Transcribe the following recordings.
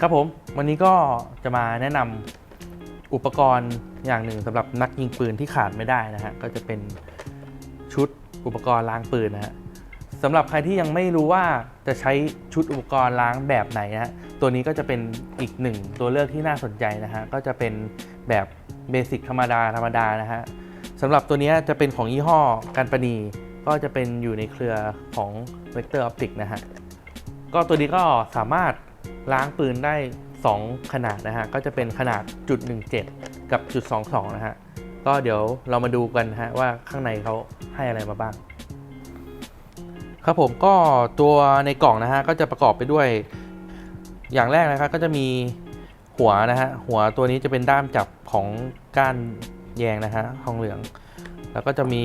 ครับผม วันนี้ก็จะมาแนะนำอุปกรณ์อย่างหนึ่งสำหรับนักยิงปืนที่ขาดไม่ได้นะฮะก็จะเป็นชุดอุปกรณ์ล้างปืนนะฮะสำหรับใครที่ยังไม่รู้ว่าจะใช้ชุดอุปกรณ์ล้างแบบไหนนะฮะตัวนี้ก็จะเป็นอีกหนึ่งตัวเลือกที่น่าสนใจนะฮะก็จะเป็นแบบเบสิกธรรมดาธรรมดานะฮะสำหรับตัวนี้จะเป็นของยี่ห้อการประนีก็จะเป็นอยู่ในเครือของ Vector Optics นะฮะก็ตัวนี้ก็สามารถ ล้างปืนได้ 2 ขนาดนะฮะ ก็จะเป็นขนาดจุด17 กับจุด22 นะฮะ ก็เดี๋ยวเรามาดูกันฮะว่าข้างในเขาให้อะไรมาบ้าง ครับผมก็ตัวในกล่องนะฮะ ก็จะประกอบไปด้วย อย่างแรกนะครับก็จะมีหัวนะฮะ หัวตัวนี้จะเป็นด้ามจับของก้านแยงนะฮะทองเหลือง แล้วก็จะมี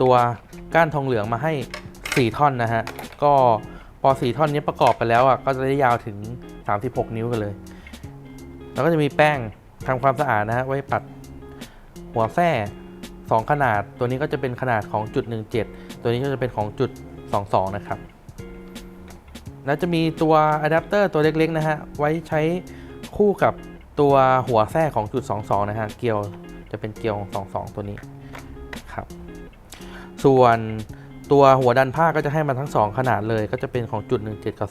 ตัวก้านทองเหลืองมาให้ 4 ท่อนนะฮะ ก็ พอ 4 ท่อนนี้ประกอบไปแล้วอะก็จะได้ยาวถึง 36 นิ้วกันเลย แล้วก็จะมีแป้งทำความสะอาดนะฮะไว้ปัดหัวแส้2 ขนาด ตัวนี้ก็จะเป็นขนาดของจุด17 ตัวนี้ก็จะเป็นของจุด 22 นะครับ แล้วจะมีตัวอะแดปเตอร์ตัวเล็กๆนะฮะไว้ใช้คู่กับตัวหัวแส้ของจุด 22 นะฮะเกลียวจะเป็นเกลียวของ22 ตัวนี้ครับ ส่วน ตัวหัวดันผ้าก็จะให้มาทั้ง 2 ขนาดเลย ก็จะเป็นของจุด 17 กับ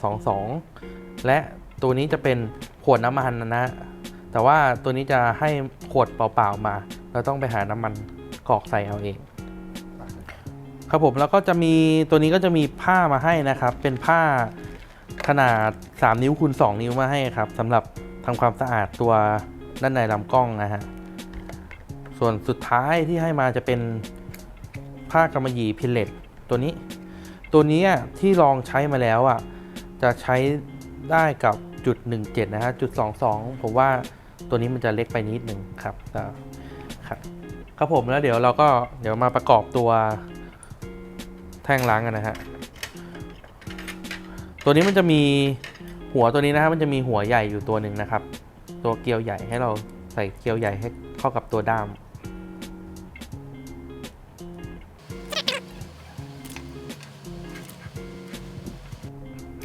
22 และตัวนี้จะเป็นขวดน้ำมันนะ แต่ว่าตัวนี้จะให้ขวดเปล่าๆมา เราต้องไปหาน้ำมันกรอกใส่เอาเอง ครับผมแล้วก็จะมีตัวนี้ก็จะมีผ้ามาให้นะครับ เป็นผ้าขนาด 3 นิ้วคูณ2 นิ้วมาให้ครับสำหรับทำความสะอาดตัวด้านในลำกล้องนะฮะส่วนสุดท้ายที่ให้มาจะเป็นผ้ากำมะหยี่พิลเลต ตัวนี้ ตัวนี้ที่ลองใช้มาแล้วอะจะใช้ได้กับจุด 17 นะฮะจุด 22 ผมว่าตัวนี้มันจะเล็กไปนิดหนึ่งครับครับครับผมแล้วเดี๋ยวเราก็เดี๋ยวมาประกอบตัวแท่งล้างกันนะฮะตัวนี้มันจะมีหัวตัวนี้นะครับมันจะมีหัวใหญ่อยู่ตัวหนึ่งนะครับ ตัวเกลียวใหญ่ให้เราใส่เกลียวใหญ่ให้เข้ากับตัวด้าม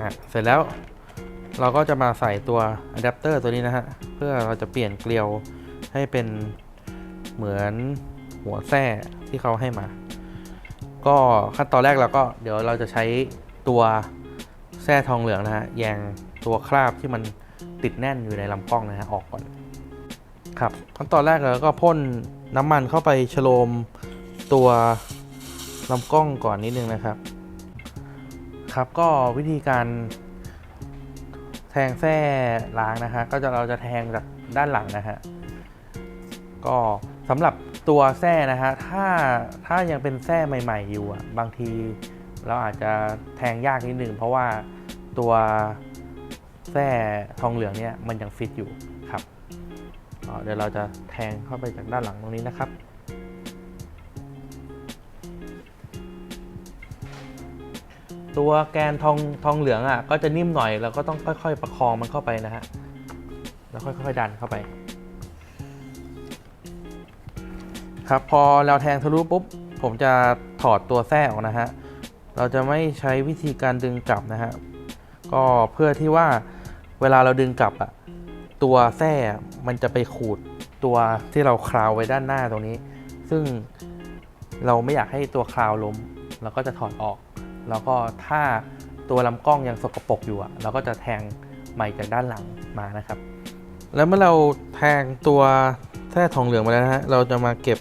อะเสร็จแล้วเราก็จะมาใส่ตัวอะแดปเตอร์ตัวนี้นะฮะ เพื่อเราจะเปลี่ยนเกลียวให้เป็นเหมือนหัวแส้ที่เขาให้มา ก็ขั้นตอนแรกเราก็เดี๋ยวเราจะใช้ตัวแส้ทองเหลืองนะฮะแยงตัวคราบที่มันติดแน่นอยู่ในลำกล้องนะฮะออกก่อนครับขั้นตอนแรกเราก็พ่นน้ำมันเข้าไปฉโลมตัวลำกล้องก่อนนิดนึงนะครับ ครับก็วิธีการแทงแส้ล้างนะฮะก็จะเราจะแทงจากด้านหลังนะฮะก็สำหรับตัวแส้นะฮะถ้าถ้ายังเป็นแส้ใหม่ ๆ อยู่อะบางทีเราอาจจะแทงยากนิดนึงเพราะว่าตัวแส้ทองเหลืองเนี่ยมันยังฟิตอยู่ครับเดี๋ยวเราจะแทงเข้าไปจากด้านหลังตรงนี้นะครับ ตัวแกนทองทองเหลืองอะก็จะนิ่มหน่อยแล้วก็ต้องค่อย ๆ ประคองมันเข้าไปนะฮะแล้วค่อยๆดันเข้าไป ครับพอเราแทงทะลุปุ๊บผมจะถอดตัวแส้ออกนะฮะเราจะไม่ใช้วิธีการดึงกลับนะฮะก็เพื่อที่ว่าเวลาเราดึงกลับอะตัวแส้มันจะไปขูดตัวที่เราคราวไว้ด้านหน้าตรงนี้ ซึ่งเราไม่อยากให้ตัวคราวล้มเราก็จะถอดออก แล้วก็ถ้าตัวลำกล้องยังสกปรกอยู่อะเราก็จะแทงใหม่จากด้านหลังมานะครับ แล้วเมื่อเราแทงตัวแท่ทองเหลืองมาแล้วนะฮะเราจะมาเก็บ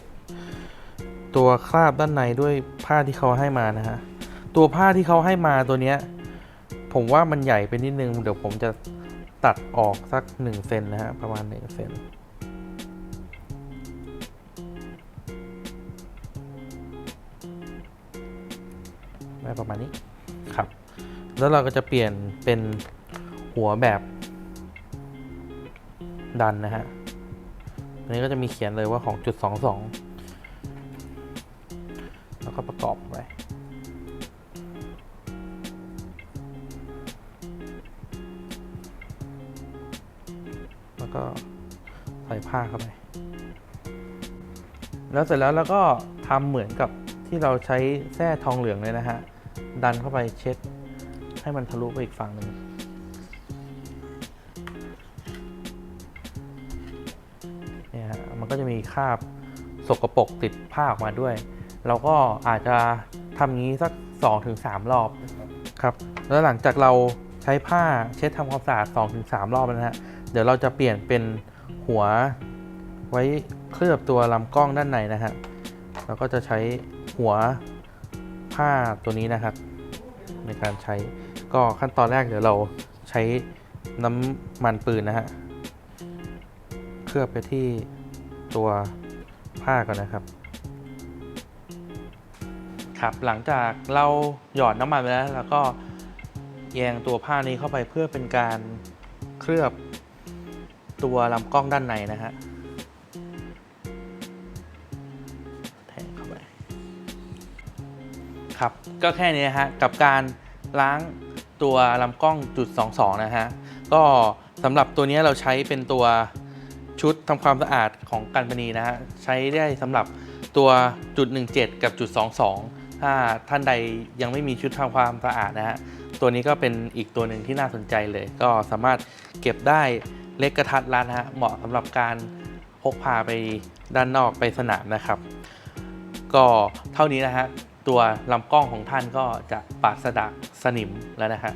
ตัวคราบด้านในด้วยผ้าที่เขาให้มานะฮะตัวผ้าที่เขาให้มาตัวเนี้ยผมว่ามันใหญ่ไปนิดนึง เดี๋ยวผมจะตัดออกสัก1เซนนะฮะประมาณ1เซน ประมาณนี้ครับ แล้วเราก็จะเปลี่ยนเป็นหัวแบบดันนะฮะอันนี้ก็จะมีเขียนเลยว่าของจุดสองสองแล้วก็ประกอบไปแล้วก็ใส่ผ้าเข้าไป แล้วเสร็จแล้วเราก็ทำเหมือนกับที่เราใช้แส้ทองเหลืองเลยนะฮะ ดันเข้าไปเช็ด ให้มันทะลุไปอีกฝั่งหนึ่งเนี่ยมันก็จะมีคราบสกรปรกติดผ้าออกมาด้วย เราก็อาจจะทำงี้สัก 2-3 รอบครับ แล้วหลังจากเราใช้ผ้าเช็ดทำความสะอาด 2-3 รอบนะฮะ เดี๋ยวเราจะเปลี่ยนเป็นหัวไว้เคลือบตัวลำกล้องด้านในนะฮะ แล้วก็จะใช้หัว ผ้าตัวนี้นะครับ ในการใช้ก็ขั้นตอนแรกเดี๋ยวเราใช้น้ำมันปืนนะฮะเคลือบไปที่ตัวผ้าก่อนนะครับ ครับหลังจากเราหยอดน้ำมันไปแล้วเราก็แยงตัวผ้านี้เข้าไปเพื่อเป็นการเคลือบตัวลำกล้องด้านในนะฮะ ครับ ก็แค่นี้ฮะกับการล้างตัวลำกล้องจุด 22 นะฮะ ก็สำหรับตัวนี้เราใช้เป็นตัวชุดทำความสะอาดของกันปนีนะฮะ ใช้ได้สำหรับตัวจุด 17 กับจุด 22 ถ้าท่านใดยังไม่มีชุดทำความสะอาดนะฮะ ตัวนี้ก็เป็นอีกตัวหนึ่งที่น่าสนใจเลย ก็สามารถเก็บได้เล็กกระทัดรัดนฮะ เหมาะสำหรับการพกพาไปด้านนอกไปสนามนะครับ ก็เท่านี้นะฮะ ตัวลำกล้องของท่านก็จะปราศจากสนิมแล้วนะฮะ